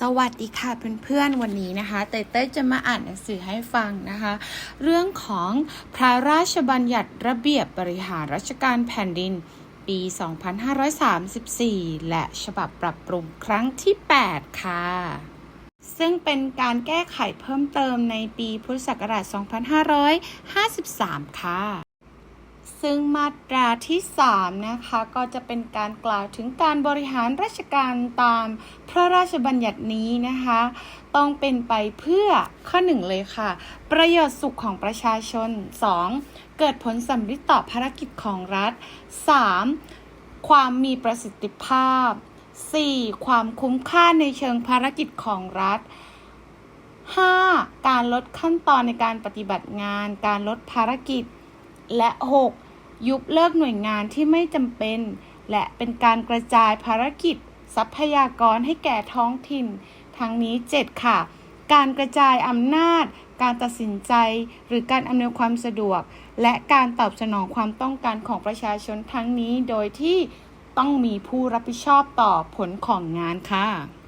สวัสดีค่ะเพื่อนๆวันนี้นะคะเต้เต้จะมาอ่านหนังสือให้ฟังนะคะ เรื่องของพระราชบัญญัติระเบียบบริหารราชการแผ่นดิน ปี 2534 และฉบับปรับปรุงครั้งที่ 8 ค่ะ ซึ่งเป็นการแก้ไขเพิ่มเติมในปีพุทธศักราช 2553 ค่ะ ซึ่งมาตราที่ 3 นะคะก็จะเป็นการกล่าวถึงการบริหารราชการตามพระราชบัญญัตินี้นะคะ ต้องเป็นไปเพื่อข้อหนึ่งเลยค่ะ ประโยชน์สุขของประชาชน 2. เกิดผลสำลิดต่อภารกิจของรัฐ 3. ความมีประสิทธิภาพ 4. ความคุ้มค่าในเชิงภารกิจของรัฐ 5. การลดขั้นตอนในการปฏิบัติงาน การลดภารกิจ และ 6. ยุบเลิกหน่วยงานที่ไม่จำเป็น และเป็นการกระจายภารกิจ ทรัพยากรให้แก่ท้องถิ่น ทั้งนี้ 7 ค่ะ การกระจายอำนาจ การตัดสินใจ หรือการอำนวยความสะดวก และการตอบสนองความต้องการของประชาชนทั้งนี้ โดยที่ต้องมีผู้รับผิดชอบต่อผลของงานค่ะ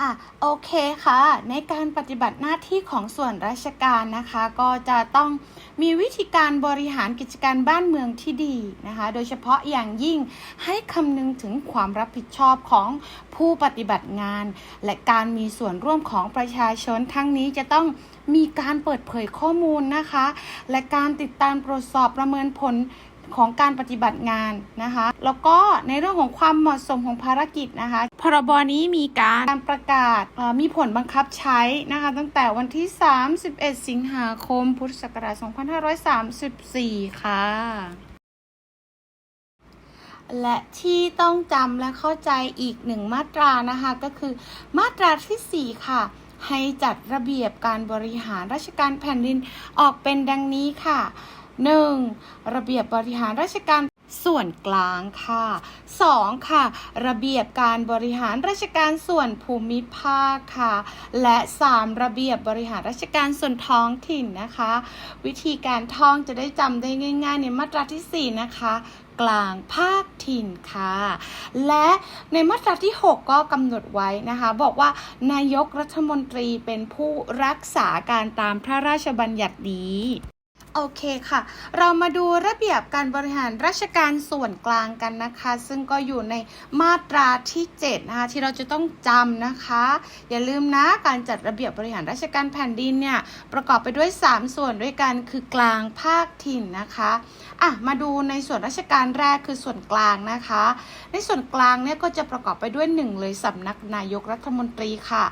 อะโอเคค่ะ ในการปฏิบัติหน้าที่ของส่วนราชการนะคะ ก็จะต้องมีวิธีการบริหารกิจการบ้านเมืองที่ดีนะคะ โดยเฉพาะอย่างยิ่งให้คำนึงถึงความรับผิดชอบของผู้ปฏิบัติงาน และการมีส่วนร่วมของประชาชนทั้งนี้จะต้องมีการเปิดเผยข้อมูลนะคะ และการติดตามตรวจสอบประเมินผล ของการปฏิบัติงานนะคะ แล้วก็ในเรื่องของความเหมาะสมของภารกิจนะคะ พรบนี้มีการประกาศมีผลบังคับใช้นะคะ ตั้งแต่วันที่ 31 สิงหาคม พุทธศักราช 2534 ค่ะและที่ต้องจำและเข้าใจอีกหนึ่งมาตรานะคะก็คือมาตราที่ 4 ค่ะ ให้จัดระเบียบการบริหารราชการแผ่นดินออกเป็นดังนี้ค่ะ 1. ระเบียบบริหารราชการส่วนกลางค่ะ 2. ค่ะ ระเบียบการบริหารราชการส่วนภูมิภาคค่ะ และ 3. ระเบียบบริหารราชการส่วนท้องถิ่นนะคะ วิธีการท่องจะได้จำได้ง่าย ๆ ในมาตราที่ 4 นะคะกลางภาคถิ่นค่ะ และในมาตราที่ 6 ก็กำหนดไว้นะคะ บอกว่านายกรัฐมนตรีเป็นผู้รักษาการตามพระราชบัญญัตินี้ โอเคค่ะ เรามาดูระเบียบการบริหารราชการส่วนกลางกันนะคะ ซึ่งก็อยู่ในมาตราที่7นะคะที่เราจะต้องจำนะคะ อย่าลืมนะการจัดระเบียบบริหารราชการแผ่นดินเนี่ยประกอบไปด้วย 3 ส่วนด้วยกันคือกลางภาคถิ่นนะคะอะมาดูในส่วนราชการแรกคือส่วนกลางนะคะ ในส่วนกลางเนี่ยก็จะประกอบไปด้วย 1 เลยสำนักนายกรัฐมนตรีค่ะ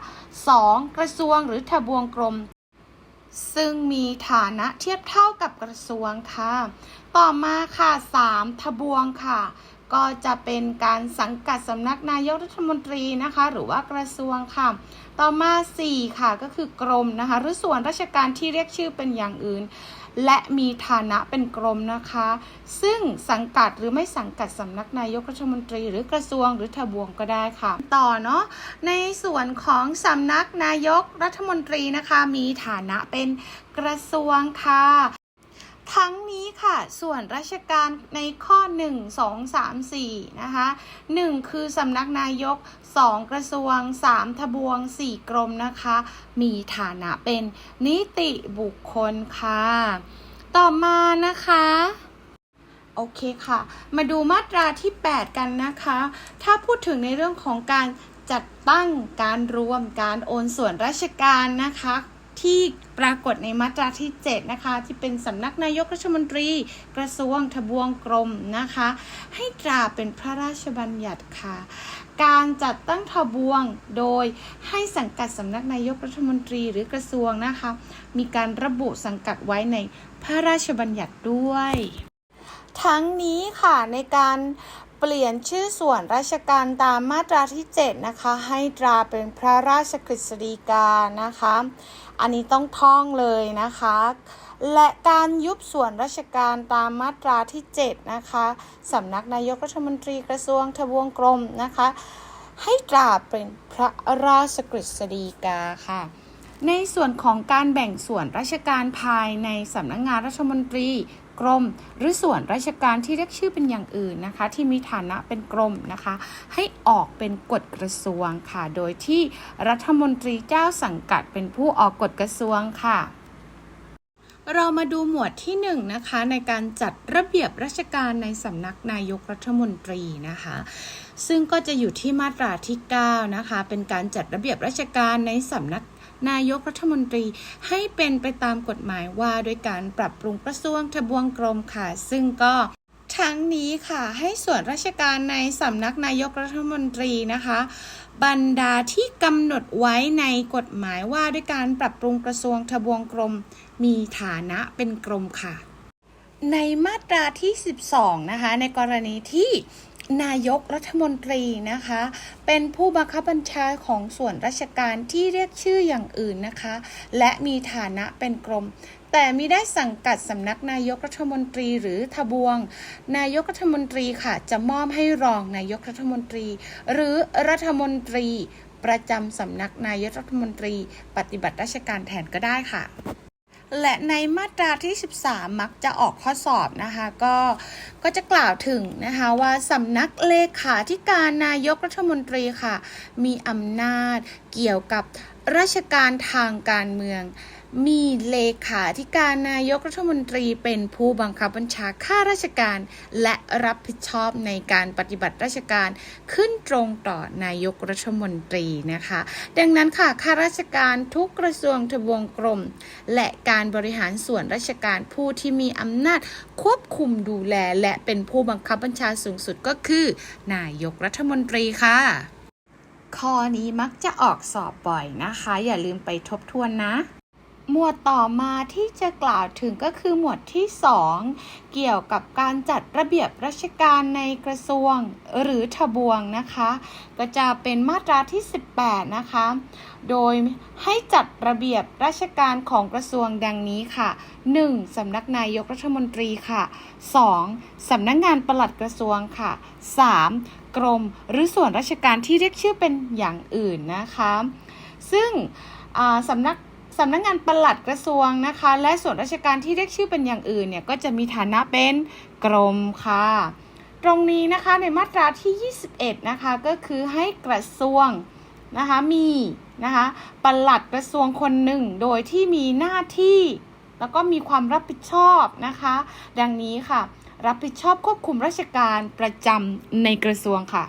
2. กระทรวงหรือทบวงกรม ซึ่งมีฐานะเทียบเท่ากับกระทรวงค่ะ ต่อมาค่ะ 3. ทบวงค่ะ ก็จะเป็นการสังกัดสำนักนายกรัฐมนตรีนะคะ หรือว่ากระทรวงค่ะ ต่อมา 4 ค่ะก็คือกรมนะคะ หรือส่วนราชการที่เรียกชื่อเป็นอย่างอื่น และมีฐานะเป็นกรมนะคะ ซึ่งสังกัดหรือไม่สังกัดสำนักนายกรัฐมนตรี หรือกระทรวงหรือทบวงก็ได้ค่ะ ต่อเนาะในส่วนของสำนักนายกรัฐมนตรีนะคะ มีฐานะเป็นกระทรวงค่ะทั้งนี้ค่ะ ส่วนราชการในข้อ 1 2 3 4 นะคะ 1 คือสำนักนายก 2 กระทรวง 3 ทบวง 4 กรมนะคะ มีฐานะเป็นนิติบุคคลค่ะ ต่อมานะคะโอเคค่ะ มาดูมาตราที่ 8 กันนะคะ ถ้าพูดถึงในเรื่องของการจัดตั้งการรวมการโอนส่วนราชการนะคะ ที่ปรากฏในมาตราที่ 7 นะคะ ที่เป็นสำนักนายกรัฐมนตรี กระทรวงทบวงกรมนะคะ ให้ตราเป็นพระราชบัญญัติค่ะ การจัดตั้งทบวงโดยให้สังกัดสำนักนายกรัฐมนตรีหรือกระทรวงนะคะ มีการระบุสังกัดไว้ในพระราชบัญญัติด้วย ทั้งนี้ค่ะในการเปลี่ยนชื่อส่วนราชการตามมาตราที่ 7 นะคะ ให้ตราเป็นพระราชกฤษฎีกานะคะ อันนี้ต้องท่องเลยนะคะ และการยุบส่วนราชการตามมาตราที่ 7 นะคะสำนักนายกรัฐมนตรีกระทรวงทบวงกรมนะคะ ให้ตราเป็นพระราชกฤษฎีกาค่ะ ในส่วนของการแบ่งส่วนราชการภายในสำนักงานรัฐมนตรี กรม หรือส่วนราชการที่เรียกชื่อเป็นอย่างอื่นนะคะ ที่มีฐานะเป็นกรมนะคะ ให้ออกเป็นกฎกระทรวงค่ะ โดยที่รัฐมนตรีเจ้าสังกัดเป็นผู้ออกกฎกระทรวงค่ะเรามาดูหมวดที่1นงนะคะในการจัดระเบียบราชการในสำนักนายกรัฐมนตรีนะคะ ซึ่งก็จะอยู่ที่มาตราที่9นะคะเป็นการจัดระเบียบราชการในสำนัก นายกรัฐมนตรีให้เป็นไปตามกฎหมายว่าโดยการปรับปรุงกระทรวงทบวงกรมค่ะ ซึ่งก็ทั้งนี้ค่ะให้ส่วนราชการในสำนักนายกรัฐมนตรีนะคะ บรรดาที่กำหนดไว้ในกฎหมายว่าด้วยการปรับปรุงกระทรวงทบวงกรม มีฐานะเป็นกรมค่ะ ในมาตราที่ 12 นะคะ ในกรณีที่ นายกรัฐมนตรีนะคะ เป็นผู้บังคับบัญชาของส่วนราชการที่เรียกชื่ออย่างอื่นนะคะ และมีฐานะเป็นกรม แต่มิได้สังกัดสำนักนายกรัฐมนตรีหรือทบวง นายกรัฐมนตรีค่ะ จะมอบให้รองนายกรัฐมนตรี หรือรัฐมนตรี ประจำสำนักนายกรัฐมนตรี ปฏิบัติราชการแทนก็ได้ค่ะ และในมาตราที่ 13 มักจะออกข้อสอบนะคะ ก็ก็จะกล่าวถึงนะคะว่าสำนักเลขาธิการนายกรัฐมนตรีค่ะ มีอำนาจเกี่ยวกับ ราชการทางการเมือง มีเลขาธิการนายกรัฐมนตรีเป็นผู้บังคับบัญชาข้าราชการและรับผิดชอบในการปฏิบัติราชการขึ้นตรงต่อนายกรัฐมนตรีนะคะ ดังนั้นค่ะข้าราชการทุกกระทรวงทบวงกรม และการบริหารส่วนราชการผู้ที่มีอำนาจควบคุมดูแลและเป็นผู้บังคับบัญชาสูงสุดก็คือ นายกรัฐมนตรีค่ะ ข้อนี้มักจะออกสอบบ่อยนะคะ อย่าลืมไปทบทวนนะ หมวดต่อมาที่จะกล่าวถึงก็คือหมวดที่ 2 เกี่ยวกับการจัดระเบียบราชการในกระทรวงหรือทบวงนะคะ ก็จะเป็นมาตราที่ 18 นะคะ โดยให้จัดระเบียบราชการของกระทรวงดังนี้ค่ะ 1. สำนักนายกรัฐมนตรีค่ะ 2. สำนักงานปลัดกระทรวงค่ะ 3. กรม หรือส่วนราชการที่เรียกชื่อเป็นอย่างอื่นนะคะ ซึ่งสำนักสำนักงานปลัดกระทรวงนะคะ และส่วนราชการที่เรียกชื่อเป็นอย่างอื่นเนี่ยก็จะมีฐานะเป็นกรมค่ะ ตรงนี้นะคะในมาตราที่ 21 นะคะก็คือให้กระทรวงนะคะมีนะคะปลัดกระทรวงคนหนึ่งโดยที่มีหน้าที่ แล้วก็มีความรับผิดชอบนะคะ ดังนี้ค่ะ รับผิดชอบควบคุมราชการประจำในกระทรวงค่ะ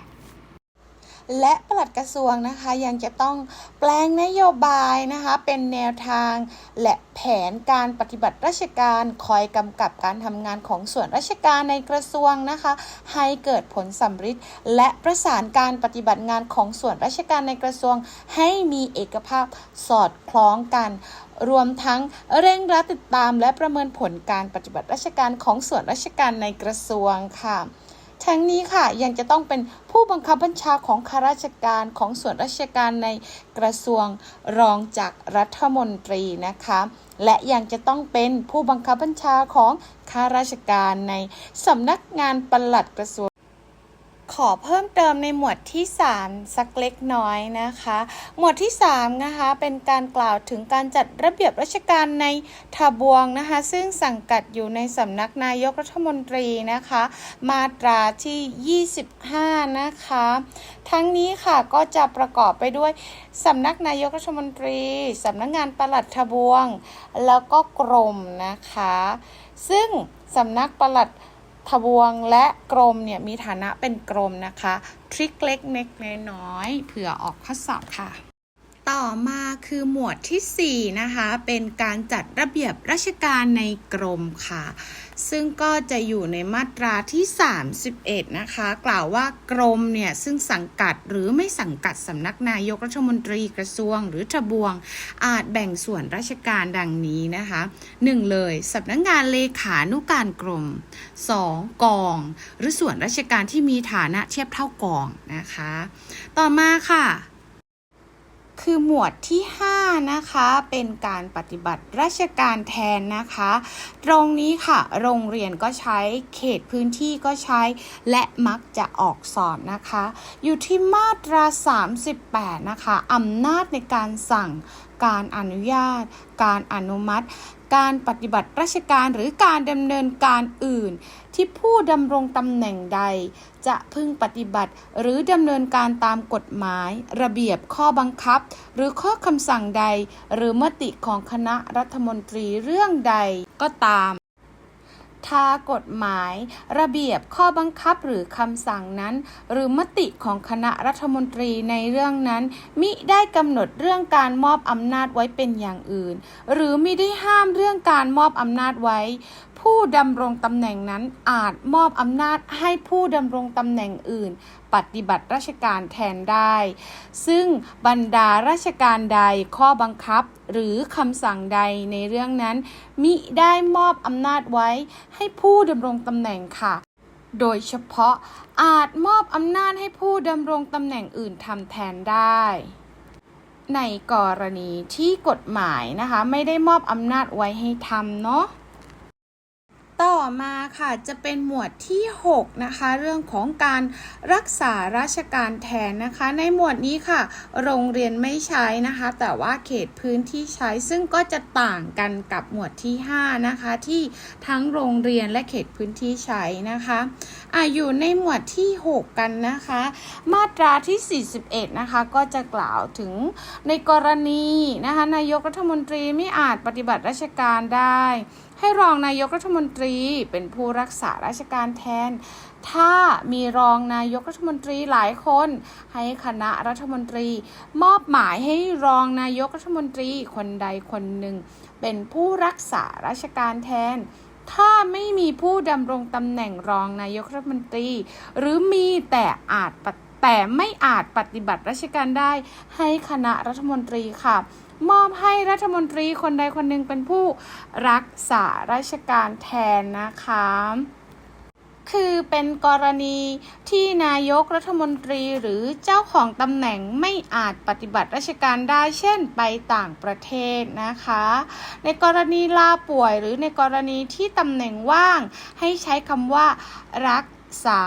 และปลัดกระทรวงนะคะยังจะต้องแปลงนโยบายนะคะเป็นแนวทางและแผนการปฏิบัติราชการคอยกำกับการทำงานของส่วนราชการในกระทรวงนะคะ ให้เกิดผลสำฤทธิ์และประสานการปฏิบัติงานของส่วนราชการในกระทรวง ให้มีเอกภาพสอดคล้องกัน รวมทั้งเร่งรัดติดตามและประเมินผลการปฏิบัติราชการของส่วนราชการในกระทรวงค่ะ ทั้งนี้ค่ะยังจะต้องเป็นผู้บังคับบัญชาของข้าราชการของส่วนราชการในกระทรวงรองจากรัฐมนตรีนะคะ และยังจะต้องเป็นผู้บังคับบัญชาของข้าราชการในสำนักงานปลัดกระทรวง ขอเพิ่มเติมในหมวดที่ 3 สักเล็กน้อยนะคะ หมวดที่3นะคะเป็นการกล่าวถึงการจัดระเบียบราชการในทบวงนะคะ ซึ่งสังกัดอยู่ในสำนักนายกรัฐมนตรีนะคะ มาตราที่ 25 นะคะ ทั้งนี้ค่ะก็จะประกอบไปด้วยสำนักนายกรัฐมนตรีสำนักงานปลัดทบวง แล้วก็กรมนะคะ ซึ่งสำนักปลัด ทบวงและกรมเนี่ยมีฐานะเป็นกรมนะคะ ทริคเล็กเล็กน้อยๆเผื่อออกข้อสอบค่ะ ต่อมาคือหมวดทีสี่ 4 นะคะ เป็นการจัดระเบียบราชการในกรมค่ะ ซึ่งก็จะอยู่ในมาตราที่ 31 นะคะ กล่าวว่ากรมเนี่ย ซึ่งสังกัดหรือไม่สังกัดสำนักนายกรัฐมนตรีกระทรวง หรือทบวง อาจแบ่งส่วนราชการดังนี้นะคะ 1. เลยสำนักงานเลขานุการกรม 2. กอง หรือส่วนราชการที่มีฐานะเทียบเท่ากองนะคะ ต่อมาค่ะ คือหมวดที่ 5 นะคะเป็นการปฏิบัติราชการแทนนะคะ ตรงนี้ค่ะ โรงเรียนก็ใช้เขตพื้นที่ก็ใช้ และมักจะออกสอบนะคะ อยู่ที่มาตรา 38 นะคะอำนาจในการสั่งการอนุญาต การอนุมัติ การปฏิบัติราชการหรือการดำเนินการอื่น ที่ผู้ดำรงตำแหน่งใด จะพึงปฏิบัติหรือดำเนินการตามกฎหมาย ระเบียบข้อบังคับ หรือข้อคำสั่งใด หรือมติของคณะรัฐมนตรีเรื่องใดก็ตาม ถ้ากฎหมาย ระเบียบข้อบังคับหรือคำสั่งนั้น หรือมติของคณะรัฐมนตรีในเรื่องนั้น มิได้กำหนดเรื่องการมอบอำนาจไว้เป็นอย่างอื่น หรือมิได้ห้ามเรื่องการมอบอำนาจไว้ ผู้ดำรงตำแหน่งนั้นอาจมอบอำนาจให้ผู้ดำรงตำแหน่งอื่น ปฏิบัติราชการแทนได้ ซึ่งบรรดาราชการใดข้อบังคับหรือคำสั่งใดในเรื่องนั้น มิได้มอบอำนาจไว้ให้ผู้ดำรงตำแหน่งค่ะ โดยเฉพาะอาจมอบอำนาจให้ผู้ดำรงตำแหน่งอื่นทำแทนได้ในกรณีที่กฎหมายนะคะ ไม่ได้มอบอำนาจไว้ให้ทำเนาะ ต่อมาค่ะจะเป็นหมวดที่ 6 นะคะ เรื่องของการรักษาราชการแทนนะคะ ในหมวดนี้ค่ะ โรงเรียนไม่ใช้นะคะ แต่ว่าเขตพื้นที่ใช้ซึ่งก็จะต่างกันกับหมวดที่ 5 นะคะ ที่ทั้งโรงเรียนและเขตพื้นที่ใช้นะคะ อะอยู่ในหมวดที่ 6 กันนะคะ มาตราที่ 41 นะคะ ก็จะกล่าวถึงในกรณีนะคะนายกรัฐมนตรีไม่อาจปฏิบัติราชการได้ ให้รองนายกรัฐมนตรีเป็นผู้รักษาราชการแทน ถ้ามีรองนายกรัฐมนตรีหลายคน ให้คณะรัฐมนตรี มอบหมายให้รองนายกรัฐมนตรีคนใดคนหนึ่ง เป็นผู้รักษาราชการแทน ถ้าไม่มีผู้ดำรงตำแหน่งรองนายกรัฐมนตรี หรือมีแต่อาจแต่ไม่อาจปฏิบัติราชการได้ให้คณะรัฐมนตรีค่ะ มอบให้รัฐมนตรีคนใดคนหนึ่งเป็นผู้รักษาราชการแทนนะคะ คือเป็นกรณีที่นายกรัฐมนตรีหรือเจ้าของตำแหน่งไม่อาจปฏิบัติราชการได้เช่นไปต่างประเทศนะคะ ในกรณีลาป่วยหรือในกรณีที่ตำแหน่งว่าง ให้ใช้คำว่า รักษา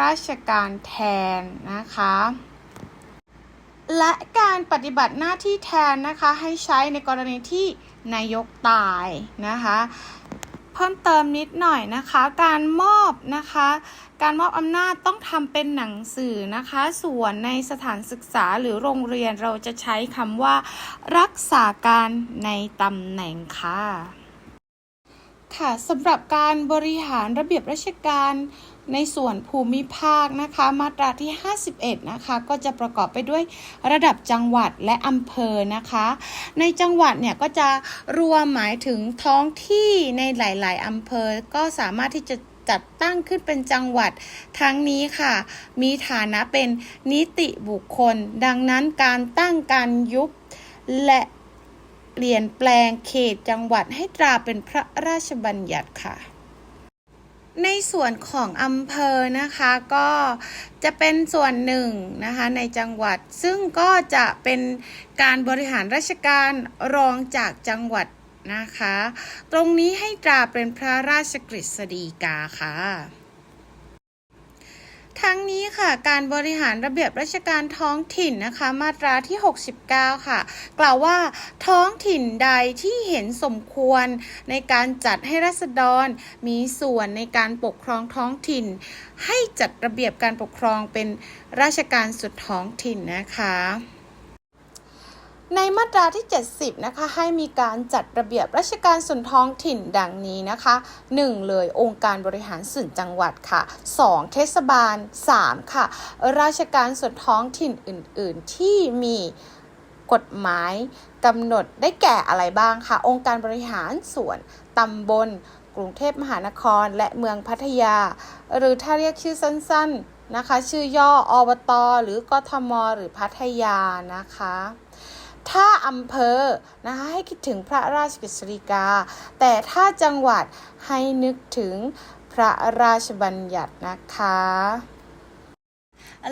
ราชการแทนนะคะและการปฏิบัติหน้าที่แทนนะคะให้ใช้ในกรณีที่นายกตายนะคะ พิ่มเติมนิดหน่อยนะคะ การมอบนะคะ การมอบอำนาจต้องทำเป็นหนังสือนะคะ ส่วนในสถานศึกษาหรือโรงเรียนเราจะใช้คำว่า รักษาการในตำแหน่งค่ะค่ะสำหรับการบริหารระเบียบราชการ ในส่วนภูมิภาคนะคะมาตราที่ 51 นะคะ ก็จะประกอบไปด้วยระดับจังหวัดและอำเภอนะคะ ในจังหวัดเนี่ยก็จะรวมหมายถึงท้องที่ในหลาย ๆอำเภอก็สามารถที่จะจัดตั้งขึ้นเป็นจังหวัดทั้งนี้ค่ะ มีฐานะเป็นนิติบุคคล ดังนั้นการตั้งการยุบและเปลี่ยนแปลงเขตจังหวัดให้ตราเป็นพระราชบัญญัติค่ะ ในส่วนของอำเภอนะคะก็จะเป็นส่วนหนึ่งนะคะในจังหวัด ซึ่งก็จะเป็นการบริหารราชการรองจากจังหวัดนะคะ ตรงนี้ให้ตราเป็นพระราชกฤษฎีกาค่ะ ทั้งนี้ค่ะการบริหารระเบียบราชการท้องถิ่นนะคะ มาตราที่ 69 ค่ะ กล่าวว่าท้องถิ่นใดที่เห็นสมควรในการจัดให้รัษฎรมีส่วนในการปกครองท้องถิ่น ให้จัดระเบียบการปกครองเป็นราชการสุดท้องถิ่นนะคะ ในมาตราที่ 70 นะคะ ให้มีการจัดระเบียบราชการส่วนท้องถิ่นดังนี้นะคะ 1. เลยองค์การบริหารส่วนจังหวัดค่ะ 2. เทศบาล 3. ค่ะ ราชการส่วนท้องถิ่นอื่น ๆ ที่มีกฎหมายกำหนดได้แก่อะไรบ้างคะองค์การบริหารส่วนตำบล กรุงเทพมหานคร และเมืองพัทยา หรือถ้าเรียกชื่อสั้น ๆ นะคะ ชื่อย่ออบต หรือกทม หรือพัทยานะคะ ถ้าอำเภอนะคะให้คิดถึงพระราชกฤษฎีกา แต่ถ้าจังหวัดให้นึกถึงพระราชบัญญัตินะคะ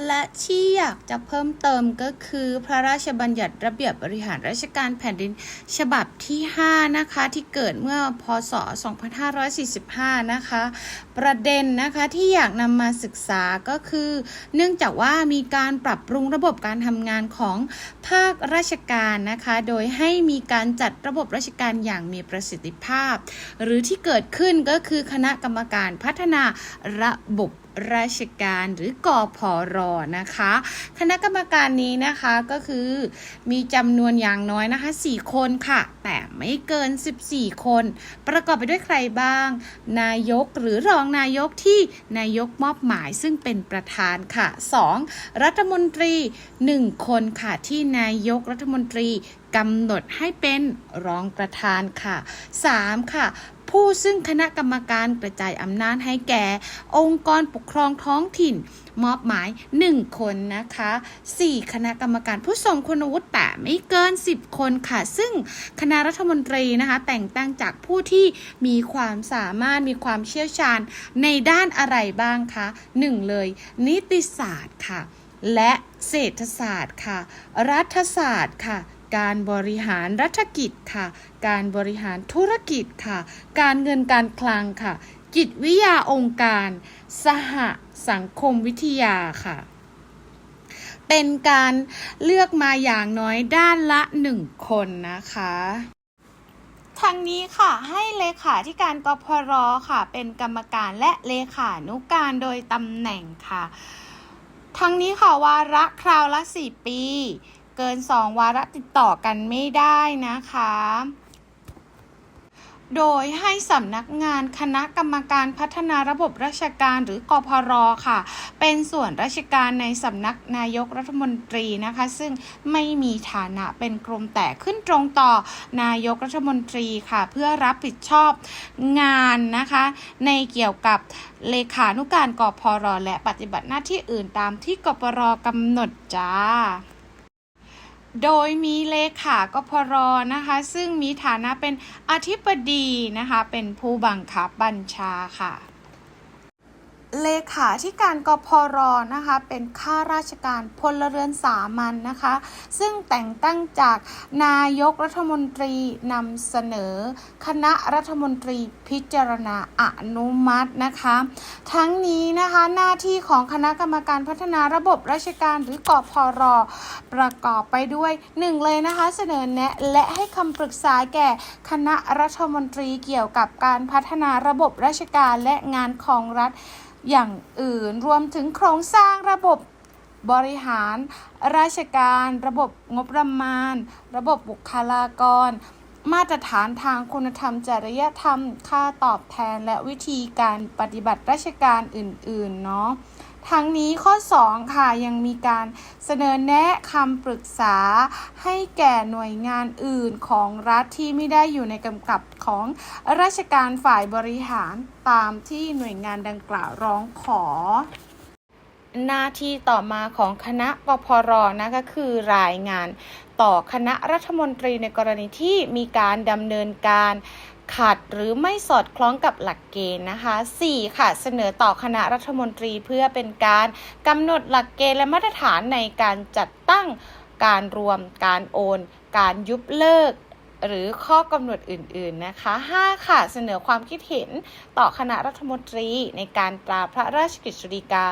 และที่อยากจะเพิ่มเติมก็คือพระราชบัญญัติระเบียบบริหารราชการแผ่นดินฉบับที่ 5 นะคะ ที่เกิดเมื่อพศ 2545 นะคะ ประเด็นนะคะที่อยากนำมาศึกษาก็คือ เนื่องจากว่ามีการปรับปรุงระบบการทำงานของภาคราชการนะคะ โดยให้มีการจัดระบบราชการอย่างมีประสิทธิภาพ หรือที่เกิดขึ้นก็คือคณะกรรมการพัฒนาระบบ ราชการหรือกอพอรอนะคะ คณะกรรมการนี้นะคะก็คือมีจำนวนอย่างน้อยนะคะ 4 คนค่ะ แต่ไม่เกิน 14 คน ประกอบไปด้วยใครบ้าง นายกหรือรองนายกที่นายกมอบหมายซึ่งเป็นประธานค่ะ 2. รัฐมนตรี 1 คนค่ะที่นายกรัฐมนตรีกำหนดให้เป็นรองประธานค่ะ 3. ค่ะ ผู้ซึ่งคณะกรรมการกระจายอำนาจให้แก่ องค์กรปกครองท้องถิ่น มอบหมาย 1 คนนะคะ 4. คณะกรรมการผู้ทรงคุณวุฒิแต่ไม่เกิน 10 คนค่ะ ซึ่งคณะรัฐมนตรีนะคะ แต่งตั้งจากผู้ที่มีความสามารถมีความเชี่ยวชาญในด้านอะไรบ้างคะ 1. เลย นิติศาสตร์ค่ะ และเศรษฐศาสตร์ค่ะ รัฐศาสตร์ค่ะ การบริหารรัฐกิจค่ะ การบริหารธุรกิจค่ะ การเงินการคลังค่ะ จิตวิทยาองค์การ สหสังคมวิทยาค่ะ เป็นการเลือกมาอย่างน้อยด้านละหนึ่งคนนะคะทางนี้ค่ะให้เลขาธิการกพรค่ะ เป็นกรรมการและเลขานุการโดยตำแหน่งค่ะทั้งนี้ค่ะวาระคราวละ 4 ปี เกิน 2 วาระติดต่อกันไม่ได้นะคะ โดยให้สำนักงานคณะกรรมการพัฒนาระบบราชการหรือกพรค่ะ เป็นส่วนราชการในสำนักนายกรัฐมนตรีนะคะ ซึ่งไม่มีฐานะเป็นกรมแต่ขึ้นตรงต่อนายกรัฐมนตรีค่ะ เพื่อรับผิดชอบงานนะคะ ในเกี่ยวกับเลขานุการกพรและปฏิบัติหน้าที่อื่นตามที่กพรกำหนดจ้า โดยมีเลขากพรนะคะ ซึ่งมีฐานะเป็นอธิบดีนะคะ เป็นผู้บังคับบัญชาค่ะ เลขาที่การกพรนะคะ เป็นข้าราชการพลเรือนสามัญนนะคะ ซึ่งแต่งตั้งจากนายกรัฐมนตรีนำเสนอ คณะรัฐมนตรีพิจารณาอนุมัตินะคะ ทั้งนี้นะคะหน้าที่ของคณะกรรมการพัฒนาระบบราชการหรือกพรประกอบไปด้วยหนึ่งเลยนะคะ เสนอแนะและให้คำปรึกษาแก่คณะรัฐมนตรีเกี่ยวกับการพัฒนาระบบราชการและงานของรัฐ อย่างอื่นรวมถึงโครงสร้างระบบบริหาร ราชการ ระบบงบประมาณ ระบบบุคลากร มาตรฐานทางคุณธรรมจริยธรรม ค่าตอบแทนและวิธีการปฏิบัติราชการอื่น ๆ เนาะ ทั้งนี้ข้อ 2 ค่ะยังมีการเสนอแนะคำปรึกษาให้แก่หน่วยงานอื่นของรัฐที่ไม่ได้อยู่ในกำกับของราชการฝ่ายบริหารตามที่หน่วยงานดังกล่าวร้องขอ หน้าที่ต่อมาของคณะกพรนะก็คือรายงานต่อคณะรัฐมนตรีในกรณีที่มีการดำเนินการ ขัดหรือไม่สอดคล้องกับหลักเกณฑ์นะคะ 4. ค่ะเสนอต่อคณะรัฐมนตรีเพื่อเป็นการกำหนดหลักเกณฑ์และมาตรฐานในการจัดตั้งการรวมการโอน การยุบเลิก หรือข้อกำหนดอื่นๆนะคะ 5. ค่ะ เสนอความคิดเห็นต่อคณะรัฐมนตรีในการตราพระราชกฤษฎีกา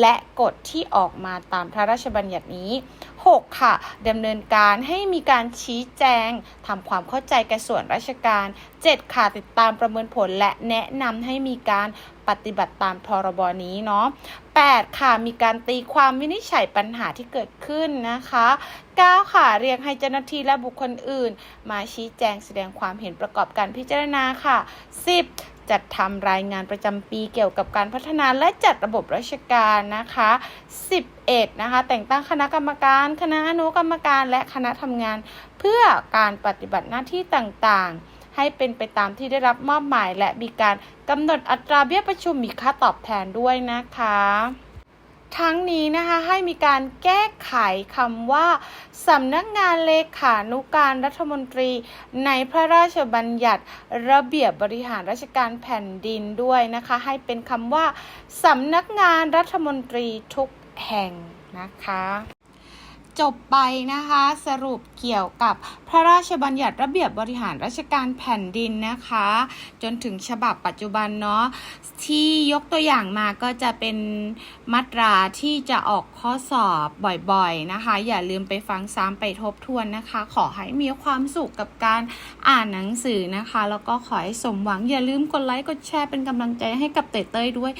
และกฎที่ออกมาตามพระราชบัญญัตินี้ 6. ค่ะดำเนินการให้มีการชี้แจงทำความเข้าใจแก่ส่วนราชการ 7. ค่ะติดตามประเมินผลและแนะนำให้มีการปฏิบัติตามพรบนี้เนาะ 8. ค่ะ มีการตีความวินิจฉัยปัญหาที่เกิดขึ้นนะคะ 9. ค่ะ เรียกให้เจ้าหน้าที่และบุคคลอื่น มาชี้แจงแสดงความเห็นประกอบการพิจารณาค่ะ 10. จัดทำรายงานประจำปีเกี่ยวกับการพัฒนาและจัดระบบราชการนะคะ 11. นะคะ แต่งตั้งคณะกรรมการ คณะอนุกรรมการ และคณะทำงาน เพื่อการปฏิบัติหน้าที่ต่างๆ ให้เป็นไปตามที่ได้รับมอบหมาย และมีการกำหนดอัตราเบี้ยประชุมมีค่าตอบแทนด้วยนะคะ ทั้งนี้นะคะให้มีการแก้ไขคำว่าสำนักงานเลขานุการรัฐมนตรี ในพระราชบัญญัติระเบียบบริหารราชการแผ่นดินด้วยนะคะ ให้เป็นคำว่าสำนักงานรัฐมนตรีทุกแห่งนะคะ จบไปนะคะสรุปเกี่ยวกับพระราชบัญญัติระเบียบบริหารราชการแผ่นดินนะคะ จนถึงฉบับปัจจุบันเนาะที่ยกตัวอย่างมาก็จะเป็นมาตราที่จะออกข้อสอบบ่อยๆนะคะ อย่าลืมไปฟังซ้ำไปทบทวนนะคะ ขอให้มีความสุขกับการอ่านหนังสือนะคะ แล้วก็ขอให้สมหวังอย่าลืมกดไลค์กดแชร์เป็นกำลังใจให้กับเต้ยด้วย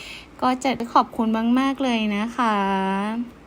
ก็จะขอบคุณมาก ๆ เลยนะคะ